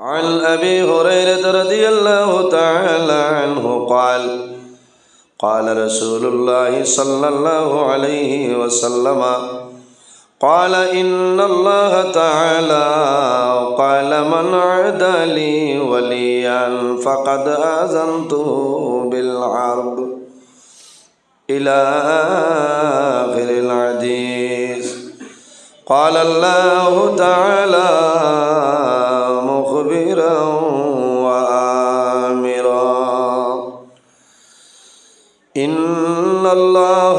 عن أبي هريرة رضي الله تعالى عنه قال قال رسول الله صلى الله عليه وسلم قال إن الله تعالى قال من عدى لي وليا فقد آذنته بالحرب إلى آخر الحديث. قال الله تعالى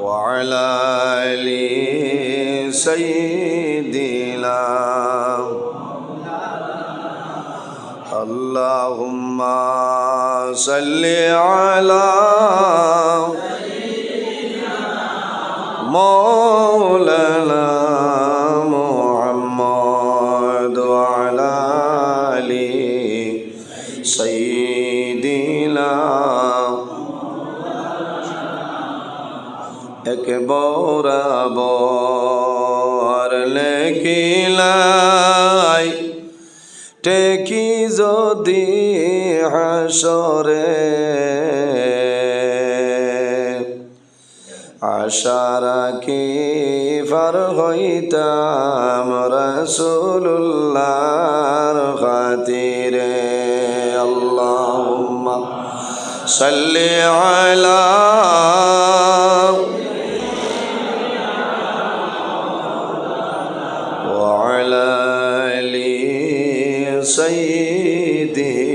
وعلى آل سيدنا اللهم صل على مولانا এক বরাবর লেখিলাই টেকি যদি হাসরে। আশা রাখি ফার হইতাম রসুল্লাহর খাতিরে। আল্লাহুম্মা সাল্লি আলা سيدنا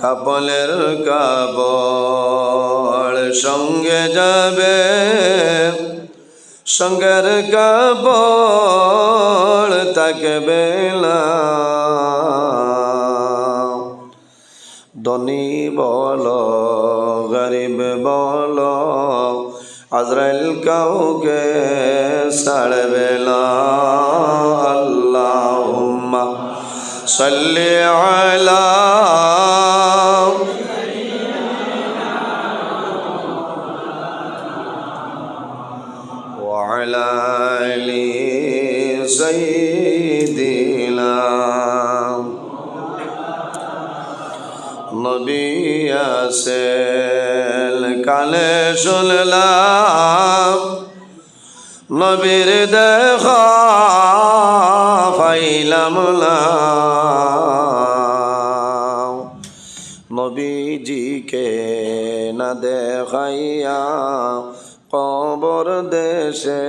কাপলের কাবল সঙ্গে যাবে সঙ্গের কাবল তাকে বেলা ধনী বল গরিব বল حضرل کہو کے سڑ ویلا اللہم صلی علی نبی سے কানে শুনলাম নবীর দেখা পাইলাম না। নবীজিকে না দেখাইয়া কবর দেশে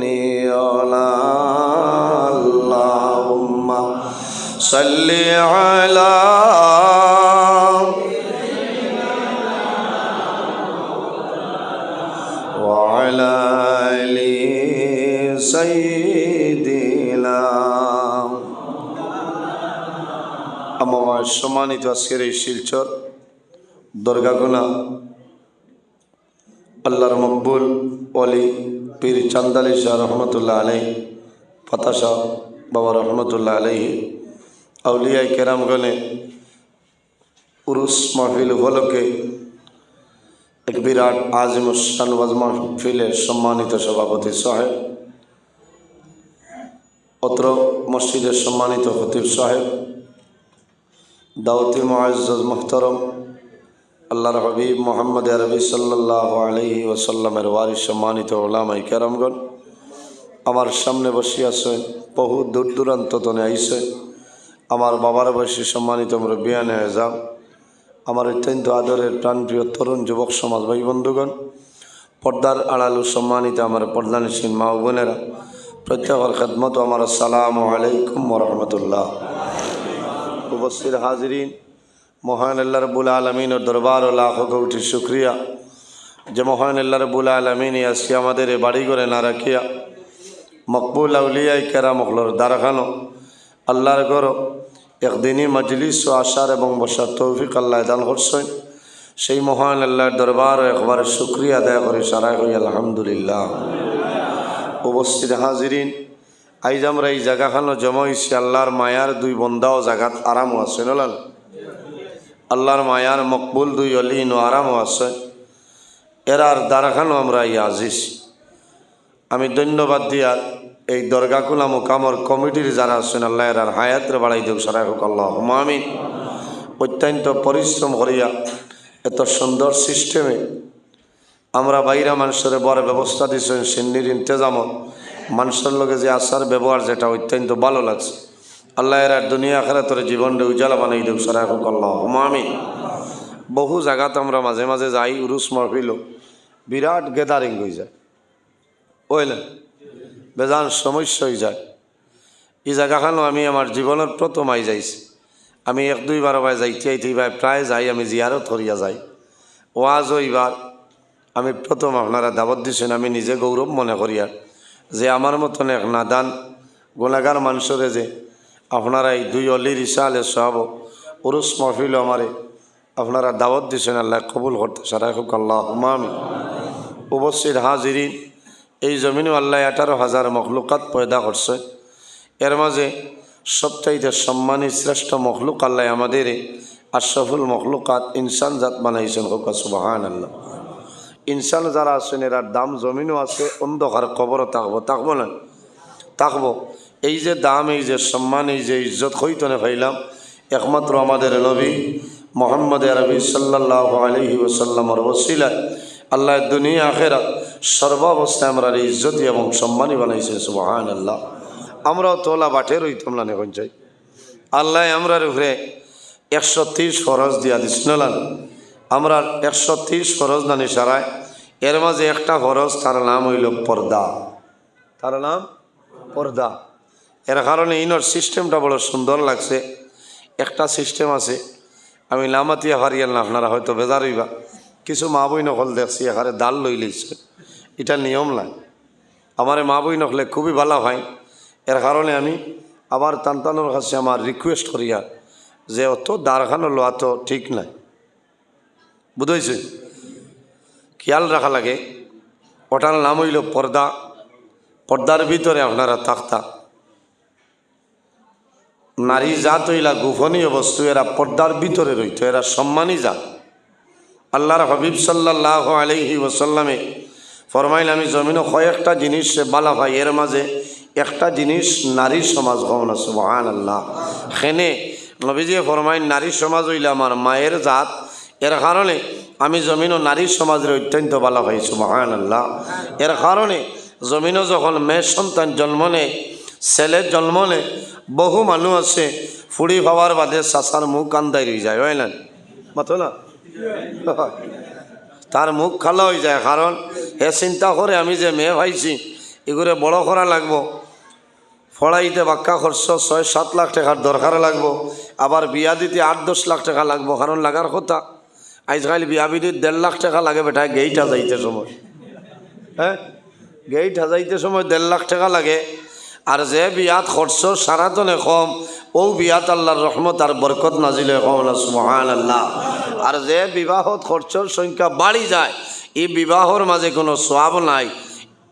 নিয়লা সাল্লি আলা آل سيدنا আমার সম্মানিত আজকের এই শিলচর দরগাগুনা আল্লাহর মকবুল অলি পীর চান্দালি শাহ রহমতুল্লাহ আলাই ফাতাশা বাবা রহমতুল্লাহ আলাইহি আউলিয়াই কেরামগণে উরুস মাহফিল উপলক্ষে এক বিরাট আজিম শানবাজ মাহফিলের সম্মানিত সভাপতি সাহেব, অত্র মসজিদের সম্মানিত খতিব সাহেব দাউতি মুআজ্জজ মোহতরম, আল্লাহর হাবিব মোহাম্মদ আরবি সাল্লাহ আলহি ওসাল্লামের ওয়ারিস সম্মানিত ওলামাই কেরামগণ, আমার সামনে বসে আছে, বহু দূর দূরান্ত তনে আইসে আমার বাবার বয়সী সম্মানিত মুরব্বিয়ানে এজাম আমার অত্যন্ত আদরের প্রাণপ্রিয় তরুণ যুবক সমাজ ভাই বন্ধুগণ, পর্দার আড়ালু সম্মানিত আমার পর্দানিসীন মা বোনেরা প্রত্যেকের খেদমত আমার আসসালামু আলাইকুম রহমতুল্লাহ। উপস্থিত হাজরিন, মহান আল্লাহ রবুল আলমিনের দরবার ও লাখ কৌটি শুক্রিয়া। যে মহান আল্লাহ রবুল আলমিনই আজকে আমাদের এ বাড়ি করে না রাখিয়া, মকবুল আউলিয়াই কেরা মখলর দ্বারখানো, আল্লাহর গর একদিনই মজলিস ও আশার এবং বসার তৌফিক আল্লাহ দান করছেন। সেই মহান আল্লাহর দরবার একবার শুক্রিয়া আদায় করে সারাই হই আলহামদুলিল্লাহ। উপস্থিত হাজিরিন, আইজ আমরা এই জায়গাখানো জমা হয়েছি আল্লাহর মায়ার দুই বন্দাও জাগাত আরামও আছে, নলাল? আল্লাহর মায়ার মকবুল দুই অলিন ও আরামও আছে। এরার দ্বারাখানো আমরা এই আজিস আমি ধন্যবাদ দিয়া এই দরগাকুলা মোকামর কমিটির যারা আছেন, আল্লাহ এরার হায়াতরে বাড়াই দেব সারাই হোক আল্লাহ আমি অত্যন্ত পরিশ্রম করিয়া এত সুন্দর সিস্টেমে আমরা বাইরা মানুষের বড় ব্যবস্থা দিচ্ছেন সিন্নির ইন্তজামত। মানুষের লগে যে আসার ব্যবহার, যেটা অত্যন্ত ভালো লাগছে। আল্লাহ এর দুনিয়া আখারে তোর জীবনটা উজালা বানাই দেব সারা হোক আল্লাহ আমি বহু জায়গাত আমরা মাঝে মাঝে যাই, উরুস মহফিল বিরাট গেদারিং হয়ে যায়। ওইলেন বেজান সমস্যা হয়ে যায়। এই জায়গাখানো আমি আমার জীবনের প্রথম আই যাইছি। আমি এক দুইবার ভাই যাইতে আইতে ভাই প্রায় যাই, আমি জিয়ারত করিয়া যাই। ওয়াজ এইবার আমি প্রথম আপনারা দাবত দিছেন, আমি নিজে গৌরব মনে করিয়া যে আমার মতন এক নাদান গুণাগার মানুষরে যে আপনারা এই দুই অলির ইসালে সব উরুস মহফিল আমারে আপনারা দাওয়াত দিছেন, আল্লাহ কবুল করতে সারা খুব আল্লাহ উপস্থিত হাজিরিন এই জমিনও আল্লাহ আঠারো হাজার মখলুকাত পয়দা করছে। এর মাঝে সবচাইতে সম্মানী শ্রেষ্ঠ মখলুক আল্লাহ আমাদের আশরফুল মখলুকাত ইনসান জাত বানাইছেন হোক সুবাহান আল্লাহ ইনসান যারা আছেন এরার দাম জমিনও আছে, অন্ধকার কবরও থাকব থাকব না। থাকব। এই যে দাম, এই যে সম্মান, এই যে ইজ্জত হইতনে ভাইলাম একমাত্র আমাদের নবী মোহাম্মদ আরবি সাল্লাহ আলহি ওসাল্লামর ওসিলায়। আল্লাহ দুনিয়া আখেরা সর্বাবস্থায় আমরা ইজ্জতি এবং সম্মানই বানাইছে সুবাহান আল্লাহ আমরাও তোলা বাটে রইতাম না এখন চাই আল্লাহ আমরার উপরে একশো তিরিশ ফরজ দিয়া দিস আমরা একশো তিরিশ ফরজ না নিসারায়, এর মাঝে একটা ফরজ, তার নাম হইল পর্দা। তার নাম? পর্দা। এর কারণে ইনর সিস্টেমটা বড় সুন্দর লাগছে। একটা সিস্টেম আছে, আমি লামাতিয়া হারিয়াল না, আপনারা হয়তো বেজার হইবা। কিছু মা বই নকল দেখছি, এখানে দাল লই লইছে। এটা নিয়ম নাই আমার মা বই নকলে খুবই ভালো হয়। এর কারণে আমি আবার তান্তানোর কাছে আমার রিকোয়েস্ট করিয়া যে, অত দারখানো লোয়া তো ঠিক নাই। বুঝেছে? খেয়াল রাখা লাগে। ওটার নাম হইল পর্দা। পর্দার ভিতরে আপনারা থাকতা। নারী জাত হইলা গোপনীয় বস্তু, এরা পর্দার ভিতরে রইত, এরা সম্মানী জাত। আল্লাহর হবিব সাল্লাহ আলহি ওসাল্লামে ফরমাইল আমি জমিনও কয়েকটা জিনিস বালা ভাই এর মাঝে একটা জিনিস, নারী সমাজ গমন আছে মহান আল্লাহ সেনে নবীজিয়ে ফরমাইন নারী সমাজ হইলে আমার মায়ের জাত। এর কারণে আমি জমিনও নারী সমাজের অত্যন্ত ভালো হয়েছি মহান আল্লাহ এর কারণে জমিনও যখন মেয়ে সন্তান জন্ম নেয় ছেলের জন্ম নেয়, বহু মানুষ আছে, ফুড়ি পাওয়ার বাদে চাচার মুখ কান্দাই রয়ে যায়, হয় না? মাথো না? তার মুখ খালা হয়ে যায়, কারণ হে চিন্তা করে আমি যে মেয়ে ভাইছি এগুলো বড় করা লাগবো। ফড়াইতে বাক্কা খরচ ছয় সাত লাখ টাকার দরকার লাগবো। আবার বিয়া দিতে আট দশ লাখ টাকা লাগবো, কারণ লাগার কথা। আজকাল বিয়া বিদিত দেড় লাখ টাকা লাগে বেটা, গেইটা যাইতে সময়। হ্যাঁ? গেইট হাজাইতে সময় দেড় লাখ টাকা লাগে। আর যে বিয়াত খরচ সারাতনে কম, ও বিয়াত আল্লাহর রহমত আর বরকত নাজিলে কম না সুমহান আল্লাহ আর যে বিবাহত খরচর সংখ্যা বাড়ি যায় এই বিবাহর মাঝে কোনো সোয়াব নাই।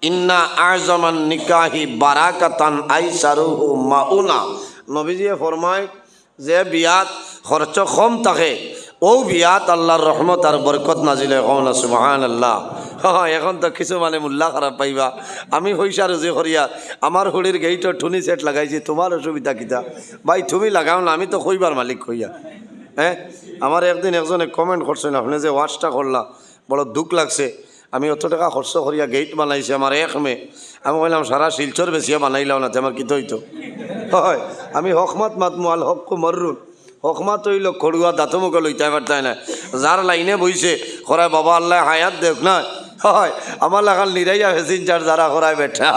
ইন্না আজমান নিকাহি বারাকাতান আই সারুহু মাউনা নবীজিয়ে ফরমায়, যে বিয়াত খরচ কম থাকে, ও বিয়াত আল্লাহর রহমত আর বরকত নাজিলে কম আছে মহান আল্লাহ হ্যাঁ এখন তো কিছু মানে মূল্যা খারাপ পাইবা। আমি হইসা রুজি করিয়া, আমার হুড়ির গেইটো ঠুনি সেট লাগাইছি, তোমার অসুবিধা কিতা? ভাই, তুমি লাগাও না, আমি তো কইবার মালিক কইয়া হ্যাঁ? আমার একদিন একজনে কমেন্ট করছেন আপনি যে ওয়াশটা করলা, বড় দুঃখ লাগছে। আমি অত টাকা খরচ করিয়া গেট বানাইছি, আমার এক মে আমি বললাম, সারা শিলচর বেশিয়া বানাইলাম না আমার কি হইতো হয়, আমি হকমাত মাতমু আল হকু মররুন। হকমা হইল খড়ুয়া দাঁতমুখে লইতে পারতাই না। যার লাইনে বইছে খরায় বাবা আল্লাহ হায়াত দেখ না হয়। আমার লাগাল নিরাইয়া ভেসিনচার যারা করায় বেঠা।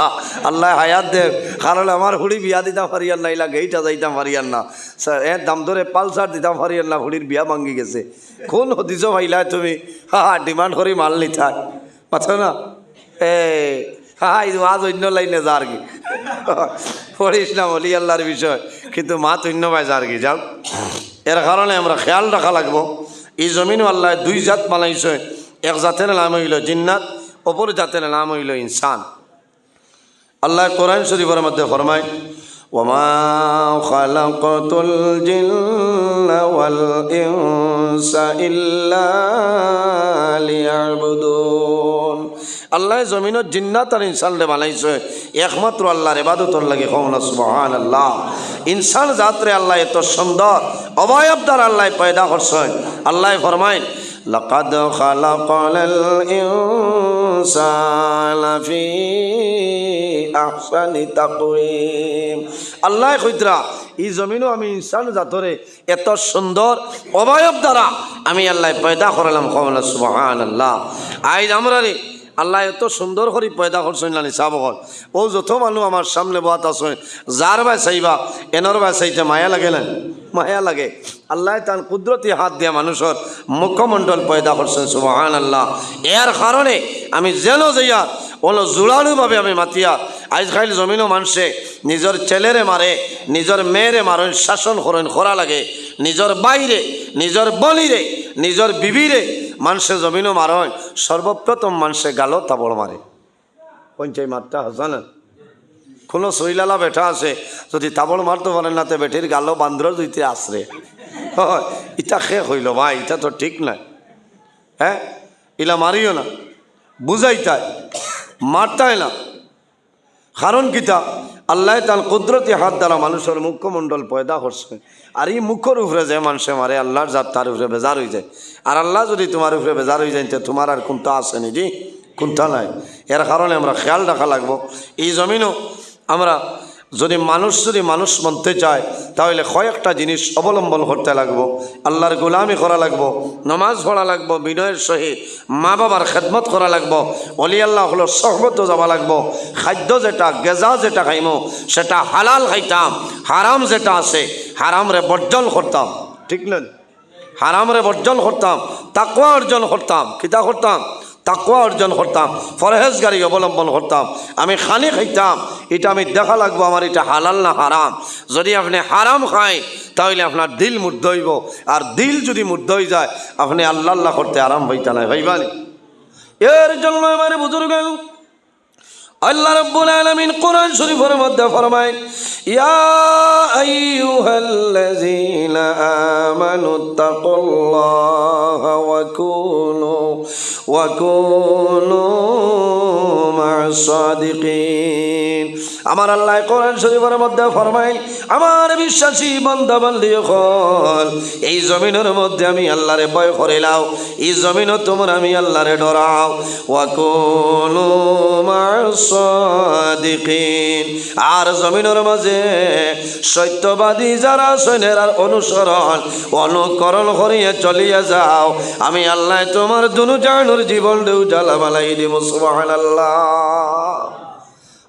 আল্লাহ হায়াত দেখ। কারণ আমার হুড়ি বিয়া দিতাম পারিয়ার নাইলা গেইটা যাইতাম পারিয়ার না। এর দাম ধরে পালসার দিতাম হরি না, হুড়ির বিয়া ভাঙ্গি গেছে। কোন হদিস ভাইলা তুমি? হা ডিমান্ড করি মাল নি থাক। পাচ্ছ না? এ, হা হা ಇದು আজ অন্য লাইনে যার কি? পড়িস না বলি আল্লাহর বিষয়, কিন্তু মাত অন্য যা যার কি? যাও। এর কারণে আমরা খেয়াল রাখা লাগবো। এই জমিনও আল্লাহ দুই জাত বানাইছে। এক জাতের নাম হইল জিন্নাত, অপর জাতের নাম হইল ইনসান। আল্লাহ কোরআন শরীফের মধ্যে ফরমায় আল্লাহ জমিনত জিন্নাত আর ইনসানরে বানাইছে, একমাত্র আল্লাহর ইবাদতর লাগে কওনা সুবহানাল্লাহ। ইনসান জাতরে আল্লাহ এত সুন্দর, অবয়ব দ্বারা আল্লাহ পয়দা করছেন। আল্লাহ ফরমায় لقد خلقنا الإنسان في أحسن تقويم আল্লাহ কইতরা এই জমিনও আমি ইনসান জাতরে এত সুন্দর অবয়ব দ্বারা আমি আল্লাহ পয়দা করলাম কমলা সুবহান আল্লাহ আইজ আমরা রে আল্লাহ এত সুন্দর করে পয়দা করছেন না নিশা বহল ও যত মানুষ আমার সামনে বাত আছে যার বাই চাইবা এনর বাই চাইতে মায়া লাগে না? মায়া লাগে। আল্লাহ তার কুদরতি হাত দিয়া মানুষের মুখমণ্ডল পয়দা করছেন সুবহান আল্লাহ এর কারণে আমি যেন যাইয়া ওলো জোড়ালুভাবে আমি মাতিয়া আজকাল জমিনও মানুষে নিজের ছেলেরে মারে নিজের মেয়েরে মারেন শাসন করেন খরা লাগে। নিজের বাইরে নিজের বলিরে নিজের বিবিরে মানুষে জমিনও মারয়, সর্বপ্রথম মানুষে গাল তাবড় মারে। পঞ্চাই মারটা হাসান কোনো সইলালা বেঠা আছে, যদি তাবড় মারতে পারেন না তো বেটির গালো বান্দর দুইতে আসরে। ইটা শেষ হইল ভাই, ইটা তো ঠিক নাই হ্যাঁ ইলা মারিও না। বুঝাইতাই মারতাই না। কারণ কিতা? আল্লাহ তার কুদরতি হাত দ্বারা মানুষের মুখ্যমণ্ডল পয়দা করছে। আর এই মুখর উপরে যে মানুষে মারে, আল্লাহর জাত তার উপরে বেজার হয়ে যায়। আর আল্লাহ যদি তোমার উপরে বেজার হয়ে যায় তোমার আর কোনটা আছে নাকি? কোনটা নাই। এর কারণে আমরা খেয়াল রাখা লাগবো। এই জমিনও আমরা যদি মানুষ যদি মানুষ মানতে চায়, তাহলে কয়েকটা জিনিস অবলম্বন করতে লাগবো। আল্লাহর গোলামি করা লাগবো, নমাজ পড়া লাগবো, বিনয়ের সহিত মা বাবার খেদমত করা লাগবো অলি আল্লাহ হলো সহবত যাওয়া লাগবো, খাদ্য যেটা, গেজা যেটা খাইমো, সেটা হালাল খাইতাম, হারাম যেটা আছে, হারামরে বর্জন করতাম। ঠিক না? হারামরে বর্জন করতাম তাকুয়া অর্জন করতাম কিতা করতাম তাকুয়া অর্জন করতাম, ফরহেজগারি অবলম্বন করতাম, আমি খানি খাইতাম, এটা আমি দেখা লাগবো আমার এটা হালাল না হারাম। যদি আপনি হারাম খায়, তাহলে আপনার দিল মুগ্ধ হইব। আর দিল যদি মুগ্ধ হয়ে যায়, আপনি আল্লাহ আল্লাহ করতে আরাম হইতা নাই ভাইবানি এর জন্য আমার বুজুর্গ আল্লাহ রব্বুল আলামিন কোরআন শরীফের মধ্যে ফরমায়, ইয়া আইয়ুহাল্লাযীনা আমানু তাকুল্লাহা ওয়া কুনু ওয়া কুনু মা'আস সাদিকিন আমার আল্লাহ কোরআন শরীফের মধ্যে ফরমায়, আমার বিশ্বাসী বান্দা বান্দি হল এই জমিনের মধ্যে আমি আল্লাহরে ভয় করে লাও এই জমিনও তোমরা আমি আল্লাহরে ডরাও। ওয়া কুনু মা'আস সাদিকিন আর জমিনের মাঝে সত্যবাদী যারা সৈন্যের আর অনুসরণ, অনুকরণ করিয়া চলিয়া যাও। আমি আল্লাহ তোমার দুনু জানুর জীবন দেউ জ্বালা বালাই দিব সুবাহান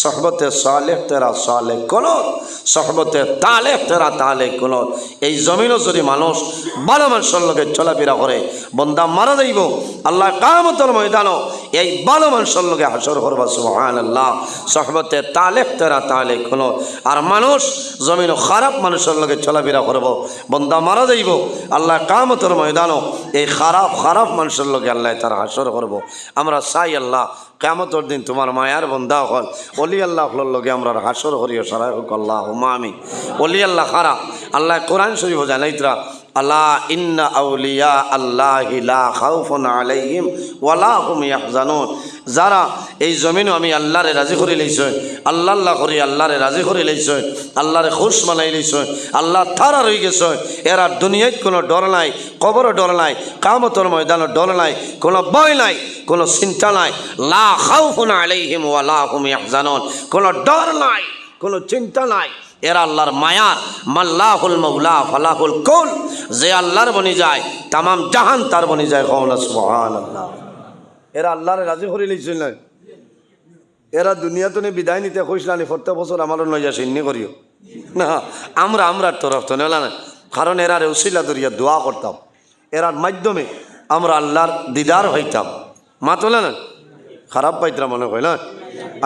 সহবতে সালেহ তেরা সালে কলত সহবতে তালে তেরা তালে কলত এই জমিনও যদি মানুষ ভালো মানুষের লোকে চলাফেরা করে, বন্দা মারা যাইব, আল্লাহ কামতর ময়দানও এই ভালো মানুষের লোকে হাসর করবা সুহান আল্লাহ সহবতে তালে তেরা তালে কলত আর মানুষ জমিনও খারাপ মানুষের লোকে চলাফেরা করব, বন্দা মারা যাইব, আল্লাহ কামতর ময়দানও এই খারাপ খারাপ মানুষের লোকে আল্লাহ তার হাসর করব। আমরা চাই আল্লাহ কেমতর দিন তোমার মায়ার বন্ধা হল অলি আল্লাহ লগে আমরা হাসর হরিয় সারাই হোক আল্লাহ হুমা আমি অলি আল্লাহ খারা, আল্লাহ কোরআন শরীফ জানাইতরা আউলিয়া আল্লাহ যারা এই জমিনও আমি আল্লাহরে রাজি করে লইছই আল্লাহ আল্লাহ করি আল্লাহরে রাজি করে লইছই আল্লাহরে খুশ মানাই লইছই আল্লাহ থারা রই গেছই এরা দুনিয়ায় কোনো ডর নাই, কবরও ডর নাই, কামতর ময়দানও ডর নাই, কোনো ভয় নাই, কোনো চিন্তা নাই। লা খাউফুন আলাইহিম ওয়ালা হুম ইয়াহজানুন। কোনো ডর নাই, কোনো চিন্তা নাই। এরা আল্লাহর মায়া। মাল্লাহুল মৌলা ফালাহুল কৌল। যে আল্লাহর বনি যায়, তামাম জাহান তার বনি যায় কৌলা সুবহান আল্লাহ এরা আল্লাহরে রাজি করে লিখছিল না এরা দুনিয়াতে নি বিদায় নিতে কইসলানি প্রত্যেক বছর আমার নয় যা সিন্নি করিও। না, আমরা আমরা তরফ তো না কারণ এরার উসিলা দরিয়া দোয়া করতাম। এরার মাধ্যমে আমরা আল্লাহর দিদার হইতাম। মা তোলে না? খারাপ পাইতরা মনে হয় না?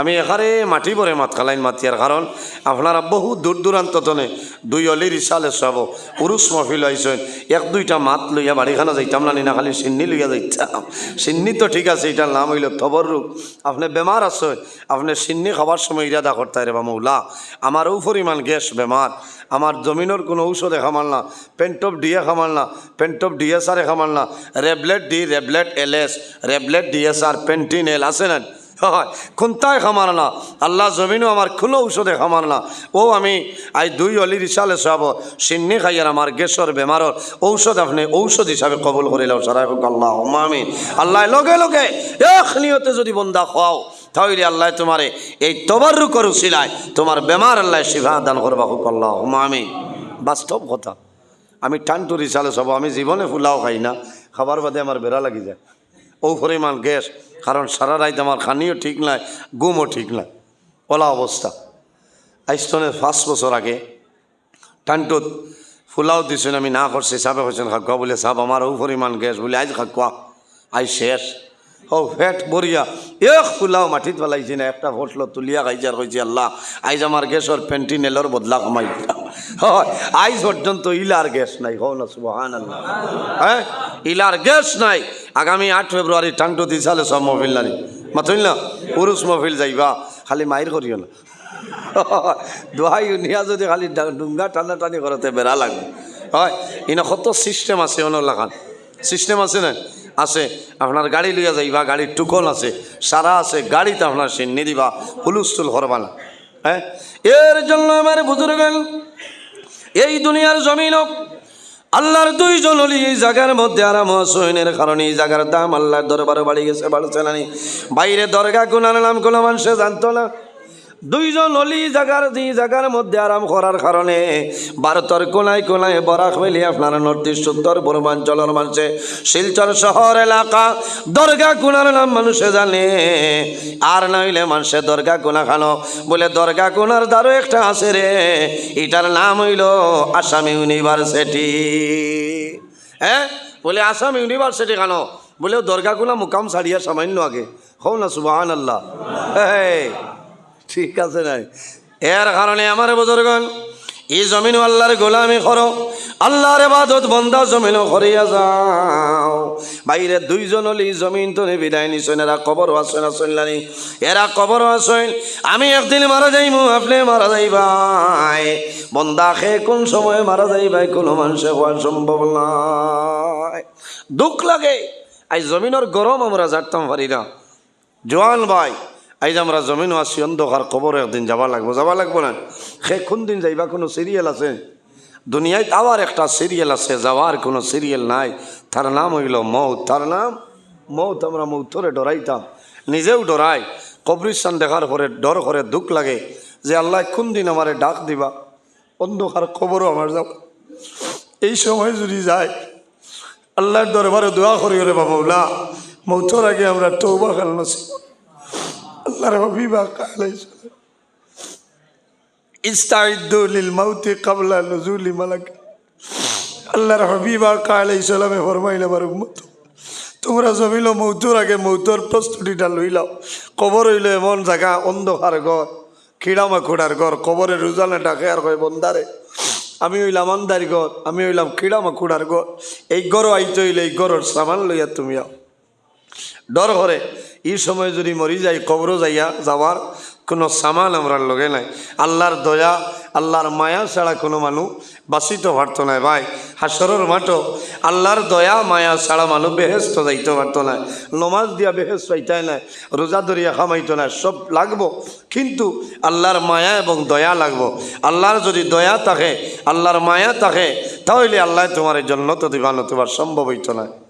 আমি এখানে মাটি পরে মাত খালাইন মাতিয়ার কারণ আপনারা বহু দূর দূরান্ত তনে দুই অলির ইসালে সব পুরুষ মফিল আইসেন এক দুইটা মাত লইয়া বাড়িখানা যাইতাম না না খালি সিন্নি লইয়া যাইতাম। সিন্নি তো ঠিক আছে এটার নাম হইল তবর রূপ আপনি বেমার আছে, আপনি সিন্নি খাবার সময় ইরাদা করতে রে বা মৌলা। আমারও পরিমাণ গ্যাস বেমার আমার জমিনের কোনো ঔষধে খামাল না পেন্টপ ডিএ খামাল না পেন্টপ ডিএসআরে খামাল না রেবলেট ডি রেবলেট এল এস রেবলেট ডিএসআর পেন্টিন এল আছে না হয়। কোনটাই খামার না। আল্লাহ জমিনও আমার কোনো ঔষধে খামার না। ও আমি, আই দুই অলির ইসালে সব। সিন্নি খাইয়ার আমার গেছর বেমারর ঔষধ আপনি ঔষধ হিসাবে কবল করিলাম সারাই হোক আল্লাহ। আমি আল্লাহ লগে লগে এক নিয়তে যদি বন্দা খাও, তাহলে আল্লাহ তোমারে এই তবর্রু করু সিলায় তোমার বেমার আল্লাহ শিফা দান করবা হোক আল্লাহ। আমি বাস্তব কথা। আমি টানটু রিসালে সব, আমি জীবনে ফুলাও খাই না। খাবার বাদে আমার বেড়া লাগি যায়। ও পরিমাণ গ্যাস কারণ সারা রাত আমার খানিও ঠিক নাই গুমও ঠিক নাই। ওলা অবস্থা। আইস্তনের পাঁচ বছর আগে টানটুত ফুলাও দিছেন, আমি না করছি সাবে হয়েছেন খাকুয়া বলে সাব আমার ও পরিমাণ গ্যাস বলে আজ খাকুয়া আই শেষ। ও ফেট বরিয়া এক ফুলাও মাটিত পেলাইছি না, একটা ফসল তুলিয়া খাইছে আর কইছি আল্লাহ, আইজ আমার গ্যাসর পেন্টিনেলর বদলা কমাই আইজ পর্যন্ত ইলার গ্যাস নাই হো না আল্লাহ হ্যাঁ? ইলার গ্যাস নাই। আগামী আট ফেব্রুয়ারি টাংটো দি সালে সব মহফিল নানি মাথইল না, পুরুষ মহফিল যাইবা, খালি মাইর করিও না। দোহাই নিয়া যদি খালি ডুঙ্গা টানা টানি করতে বেড়া লাগবে। হয়, ইনা কত সিস্টেম আছে অনলাখান সিস্টেম আছে না? আছে। আপনার গাড়ি লিয়া যাইবা, গাড়ির টুকন আছে। সারা আছে, গাড়িতে আপনার সিন্নি দিবা, হুলুস্থুল করবা না হ্যাঁ? এর জন্য আমার বুজুর্গ এই দুনিয়ার জমিন আল্লাহর দুইজন হলি এই জায়গার মধ্যে আরাম সৈন্যের কারণে এই জায়গার দাম আল্লাহর দরবারে বাড়ি গেছে, বাড়ছে নি। বাইরে দরগা গুনার নাম কোনো মানুষে জানতো না দুইজন হলি জায়গার দুই জায়গার মধ্যে আরাম করার কারণে ভারতের কোনায় কোনায় বরাক মেলি আপনার নর্থ ইস্ট, উত্তর, পূর্বাঞ্চলের মানুষে শিলচর শহর এলাকা দরগা কোনার নাম মানুষে জানে। আর নইলে মানুষে দরগা কোনা খানো। বলে দরগা কোনার দ্বারও একটা আছে রে, এটার নাম হইল আসাম ইউনিভার্সিটি। হ্যাঁ? বলে আসাম ইউনিভার্সিটি খানো। বলে দরগা কোনা মুকাম ছাড়িয়া সামান্য আগে। হও না সুবাহান আল্লাহ হ্যাঁ ঠিক আছে নাই। এর কারণে আমার বুজুর্গন এই জমিন আল্লাহর গোলামি করো, আল্লাহর বাদত বন্ধা জমিন করিয়া যাও। বাইরে দুইজন হলি জমিন তো বিদায় নিছেন, এরা কবর আসেন আসেন লানি এরা কবর আসেন, আমি একদিন মারা যাইমু, আপনি মারা যাইবাই। বন্দা খে কোন সময় মারা যাইবাই, কোনো মানুষে হওয়া সম্ভব নয় দুঃখ লাগে আজ জমিনের গরম আমরা জানতাম পারি না জোয়ান ভাই আইজ আমরা জমিন আছি, অন্ধকার কবর একদিন যাবা লাগবো। যাবা লাগবো না? সে কোন দিন যাইবা কোনো সিরিয়াল আছে? দুনিয়ায় আবার একটা সিরিয়াল আছে, যাওয়ার কোনো সিরিয়াল নাই। তার নাম হইল মৌত। তার নাম মৌত, আমরা মৌতরে ডরাইতাম। নিজেও ডরাই। কবরিস্তান দেখার পরে ডর করে দুঃখ লাগে যে আল্লাহ কোন দিন আমারে ডাক দিবা? অন্ধকার খবরও আমার যাব এই সময় যদি যায় আল্লাহর দরবারে দোয়া করি রে বাবুলা মৌতর আগে আমরা তৌবা খাল নসিব। আল্লাহর হবিবা ইস্তাইদ্দু লিল মাউতি হবিবা আমার উম্মত, তোমরা জমিল মৌতর আগে মৌতর প্রস্তুতিটা লইলাও কবর হইল এমন জায়গা, অন্ধকার ঘর খিড়ামাখুড়ার ঘর, কবরের রুজানে ডাকে আর বন্দারে আমি হইলাম আন্দারি ঘর, আমি হইলাম খিড়ামাখুড়ার ঘর। এই গড় আইতে হইলে এই গড়ের সামান লইয়া তুমি আও। ডর করে। এই সময় যদি মরি যাই কবর যাইয়া যাওয়ার কোনো সামান আমরা লগে নাই। আল্লাহর দয়া, আল্লাহর মায়া ছাড়া কোনো মানুষ বাঁচিত পারতো না ভাই। হাসরের মাঠও আল্লাহর দয়া, মায়া ছাড়া মানুষ বেহেস্ত যাইতে পারতো না নমাজ দিয়া বেহেস পাইতাই না রোজা দরিয়া খামাইতো না সব লাগবো। কিন্তু আল্লাহর মায়া এবং দয়া লাগবো। আল্লাহর যদি দয়া থাকে, আল্লাহর মায়া থাকে, তাহলে আল্লাহ তোমার জন্য তো দিবানো তোমার সম্ভব হইতো না